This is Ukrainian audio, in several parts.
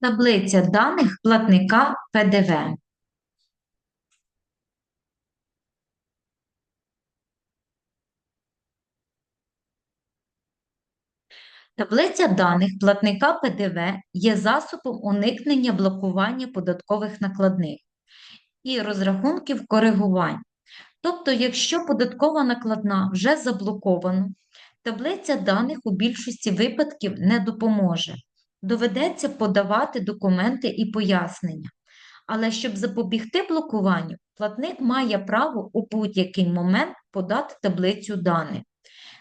Таблиця даних платника ПДВ. Таблиця даних платника ПДВ є засобом уникнення блокування податкових накладних і розрахунків коригувань. Тобто, якщо податкова накладна вже заблокована, таблиця даних у більшості випадків не допоможе. Доведеться подавати документи і пояснення. Але щоб запобігти блокуванню, платник має право у будь-який момент подати таблицю даних.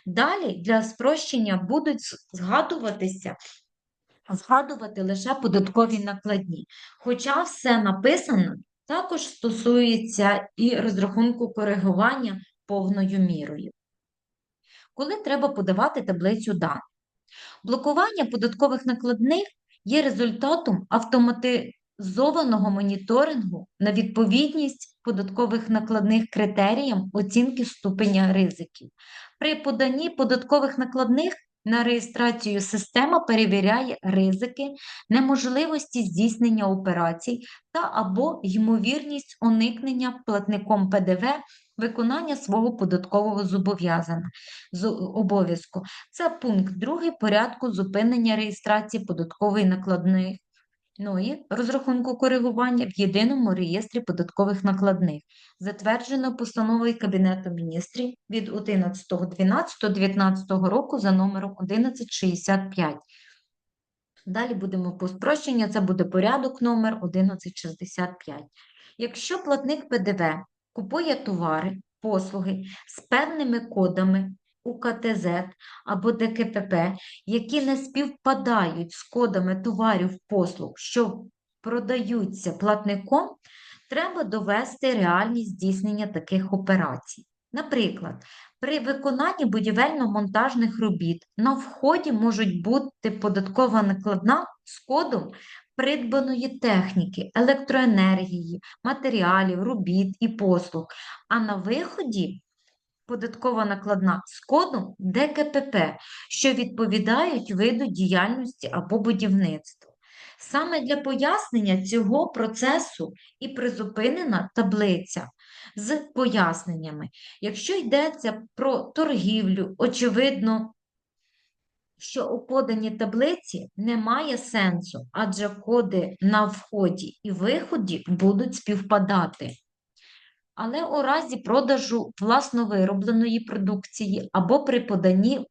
Далі для спрощення будуть згадуватися, згадувати лише податкові накладні. Хоча все написано також стосується і розрахунку коригування повною мірою. Коли треба подавати таблицю даних? Блокування податкових накладних є результатом автоматизованого моніторингу на відповідність податкових накладних критеріям оцінки ступеня ризиків. При поданні податкових накладних на реєстрацію система перевіряє ризики, неможливості здійснення операцій та або ймовірність уникнення платником ПДВ виконання свого податкового зобов'язання обов'язку. Це пункт 2 порядку зупинення реєстрації податкової накладної розрахунку коригування в єдиному реєстрі податкових накладних, затверджено постановою Кабінету міністрів від 11.12.19 року за номером 1165. Далі будемо по спрощенню, це буде порядок номер 1165. Якщо платник ПДВ купує товари, послуги з певними кодами УКТЗ або ДКПП, які не співпадають з кодами товарів послуг, що продаються платником, треба довести реальність здійснення таких операцій. Наприклад, при виконанні будівельно-монтажних робіт на вході можуть бути податкова накладна з кодом придбаної техніки, електроенергії, матеріалів, робіт і послуг, а на виході податкова накладна з кодом ДКПП, що відповідають виду діяльності або будівництву. Саме для пояснення цього процесу і призупинена таблиця з поясненнями. Якщо йдеться про торгівлю, очевидно, що у поданій таблиці немає сенсу, адже коди на вході і виході будуть співпадати. Але у разі продажу власновиробленої продукції або при поданні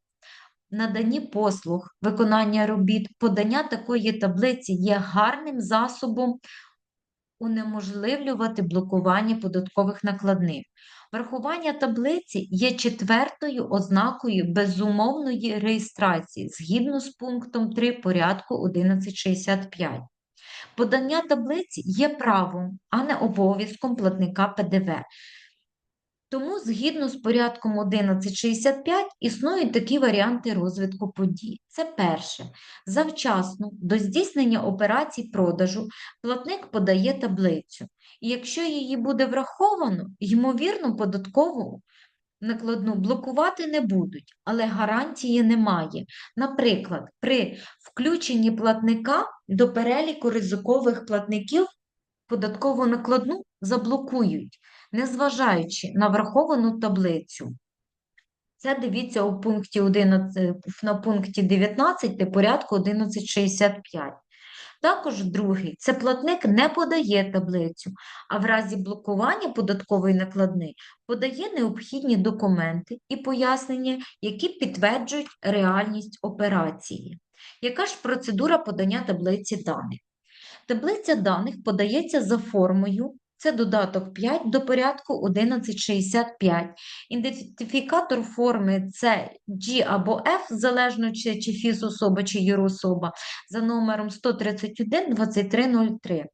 наданні послуг, виконання робіт, подання такої таблиці є гарним засобом унеможливлювати блокування податкових накладних. Врахування таблиці є четвертою ознакою безумовної реєстрації згідно з пунктом 3 порядку 1165. Подання таблиці є правом, а не обов'язком платника ПДВ. Тому, згідно з порядком 1165, існують такі варіанти розвитку подій. Це перше. Завчасно до здійснення операцій продажу платник подає таблицю. І якщо її буде враховано, ймовірно, податкову накладну блокувати не будуть, але гарантії немає. Наприклад, при включенні платника до переліку ризикових платників податкову накладну заблокують незважаючи на враховану таблицю. Це дивіться у пункті 11, на пункті 19 порядку 1165. Також другий це платник не подає таблицю, а в разі блокування податкової накладни подає необхідні документи і пояснення, які підтверджують реальність операції. Яка ж процедура подання таблиці даних? Таблиця даних подається за формою це додаток 5 до порядку 1165. Ідентифікатор форми це G або F, залежно чи, чи фізособа, чи юрособа, за номером 131 2303.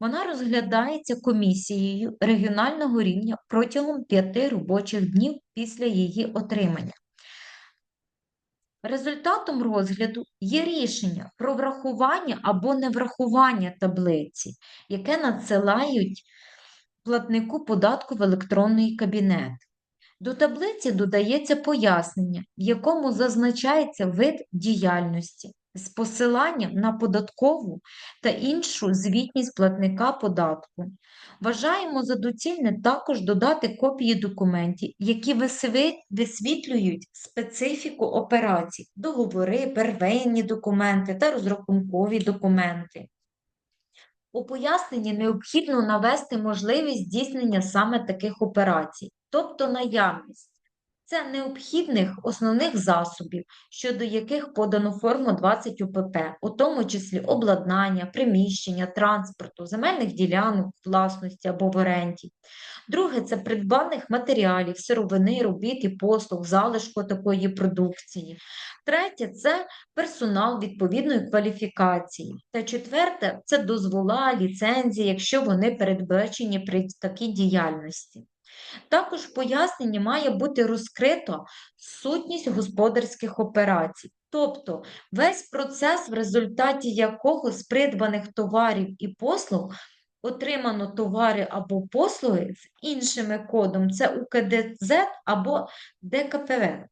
Вона розглядається комісією регіонального рівня протягом 5 робочих днів після її отримання. Результатом розгляду є рішення про врахування або неврахування таблиці, яке надсилають платнику податку в електронний кабінет. До таблиці додається пояснення, в якому зазначається вид діяльності, з посиланням на податкову та іншу звітність платника податку. Вважаємо за доцільне також додати копії документів, які висвітлюють специфіку операцій, договори, первинні документи та розрахункові документи. У поясненні необхідно навести можливість здійснення саме таких операцій, тобто наявність. Це необхідних основних засобів, щодо яких подано форму 20 УПП, у тому числі обладнання, приміщення, транспорту, земельних ділянок, власності або в оренді. Друге це придбаних матеріалів, сировини, робіт і послуг, залишку такої продукції. Третє це персонал відповідної кваліфікації. Та четверте це дозвола, ліцензії, якщо вони передбачені при такій діяльності. Також в поясненні має бути розкрито сутність господарських операцій, тобто весь процес, в результаті якого з придбаних товарів і послуг отримано товари або послуги з іншими кодом, це УКДЗ або ДКПВ.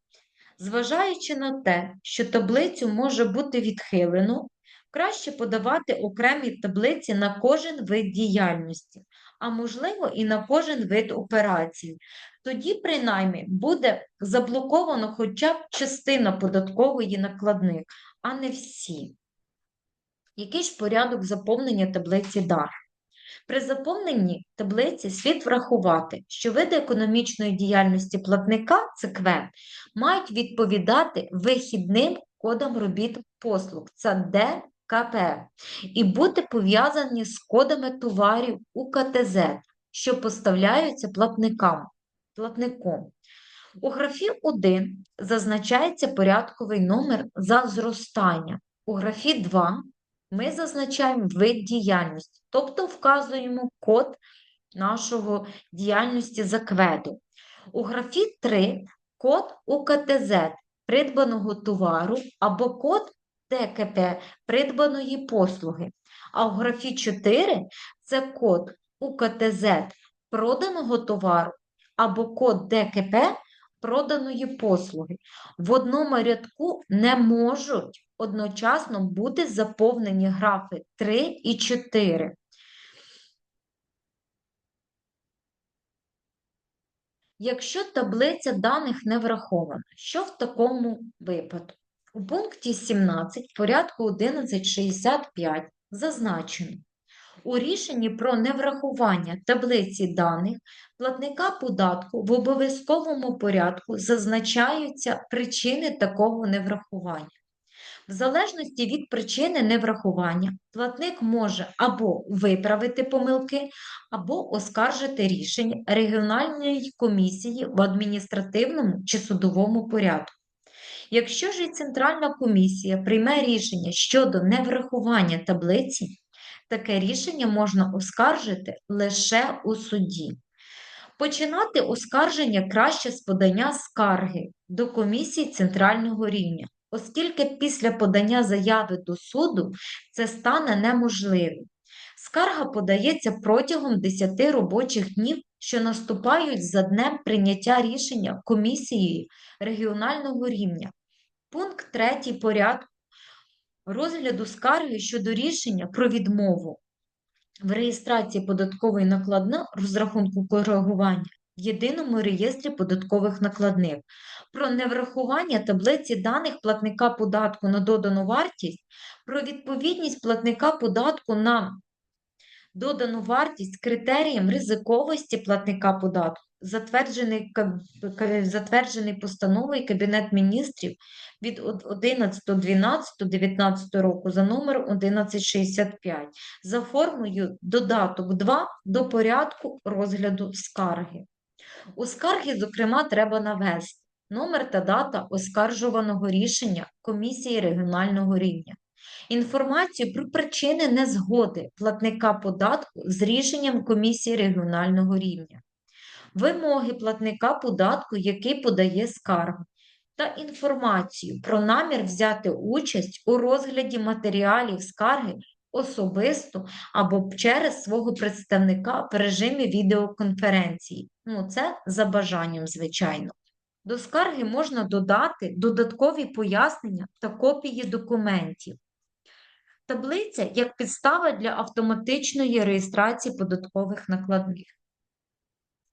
Зважаючи на те, що таблицю може бути відхилено, краще подавати окремі таблиці на кожен вид діяльності, а можливо і на кожен вид операцій. Тоді, принаймні, буде заблоковано хоча б частина податкової накладних, а не всі. Який ж порядок заповнення таблиці даних? При заповненні таблиці слід врахувати, що види економічної діяльності платника ЦКВ мають відповідати вихідним кодам робіт послуг це ДКП і бути пов'язані з кодами товарів УКТЗ, що поставляються платникам. платником. У графі 1 зазначається порядковий номер за зростання. У графі 2 ми зазначаємо вид діяльності, тобто вказуємо код нашого діяльності за кведу. У графі 3 код УКТЗ придбаного товару або код ДКП придбаної послуги. А у графі 4 це код УКТЗ проданого товару або код ДКП проданої послуги. В одному рядку не можуть одночасно бути заповнені графи 3 і 4. Якщо таблиця даних не врахована, що в такому випадку? У пункті 17 порядку 1165 зазначено, у рішенні про неврахування таблиці даних платника податку в обов'язковому порядку зазначаються причини такого неврахування. В залежності від причини неврахування, платник може або виправити помилки, або оскаржити рішення регіональної комісії в адміністративному чи судовому порядку. Якщо ж Центральна комісія прийме рішення щодо неврахування таблиці, таке рішення можна оскаржити лише у суді. Починати оскарження краще з подання скарги до комісії центрального рівня, оскільки після подання заяви до суду це стане неможливим. Скарга подається протягом 10 робочих днів, що наступають за днем прийняття рішення комісією регіонального рівня. Пункт 3 порядку розгляду скарги щодо рішення про відмову в реєстрації податкової накладна розрахунку коригування в єдиному реєстрі податкових накладних. Про неврахування таблиці даних платника податку на додану вартість, про відповідність платника податку на додану вартість критеріям ризиковості платника податку, затверджений, затверджений постановою Кабінет міністрів від 11.12.19 року за номером 1165 за формою додаток 2 до порядку розгляду скарги. У скарги, зокрема, треба навести номер та дата оскаржуваного рішення комісії регіонального рівня. Інформацію про причини незгоди платника податку з рішенням комісії регіонального рівня, вимоги платника податку, який подає скаргу, та інформацію про намір взяти участь у розгляді матеріалів скарги особисто або через свого представника в режимі відеоконференції. Ну, це за бажанням, звичайно. До скарги можна додати додаткові пояснення та копії документів. Таблиця як підстава для автоматичної реєстрації податкових накладних.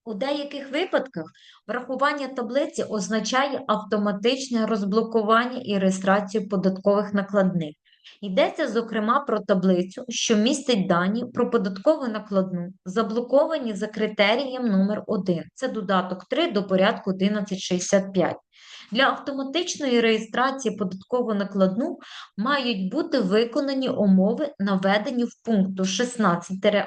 У деяких випадках врахування таблиці означає автоматичне розблокування і реєстрацію податкових накладних. Йдеться, зокрема, про таблицю, що містить дані про податкову накладну, заблоковані за критерієм номер 1 Це додаток 3 до порядку 1165. Для автоматичної реєстрації податкову накладну мають бути виконані умови, наведені в пункту 16-1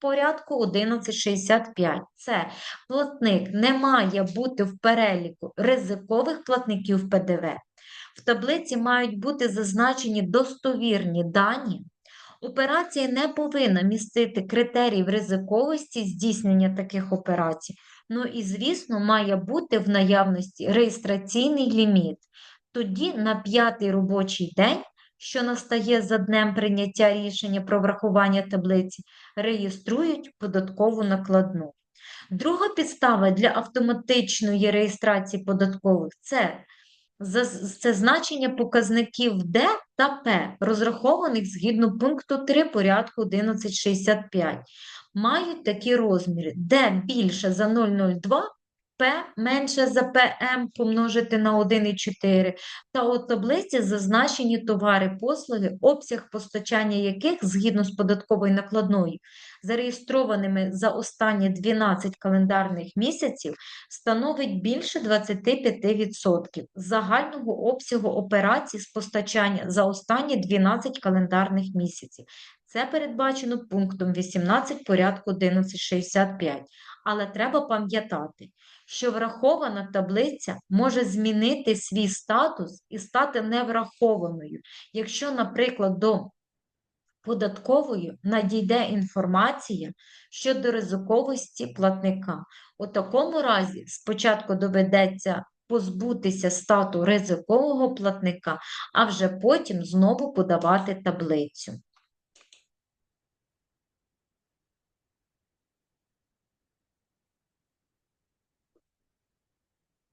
порядку 1165. Це платник не має бути в переліку ризикових платників ПДВ. В таблиці мають бути зазначені достовірні дані. Операція не повинна містити критеріїв ризиковості здійснення таких операцій. Ну і, звісно, має бути в наявності реєстраційний ліміт. Тоді на п'ятий робочий день, що настає за днем прийняття рішення про врахування таблиці, реєструють податкову накладну. Друга підстава для автоматичної реєстрації податкових це це значення показників Д та П, розрахованих згідно пункту 3 порядку 1165, мають такі розміри. Д більше за 0,02, П менше за ПМ помножити на 1,4, та у таблиці зазначені товари, послуги, обсяг постачання яких згідно з податковою накладною, зареєстрованими за останні 12 календарних місяців, становить більше 25% загального обсягу операцій з постачання за останні 12 календарних місяців. Це передбачено пунктом 18 порядку 1165. Але треба пам'ятати, що врахована таблиця може змінити свій статус і стати неврахованою, якщо, наприклад, до податкової надійде інформація щодо ризиковості платника. У такому разі спочатку доведеться позбутися стату ризикового платника, а вже потім знову подавати таблицю.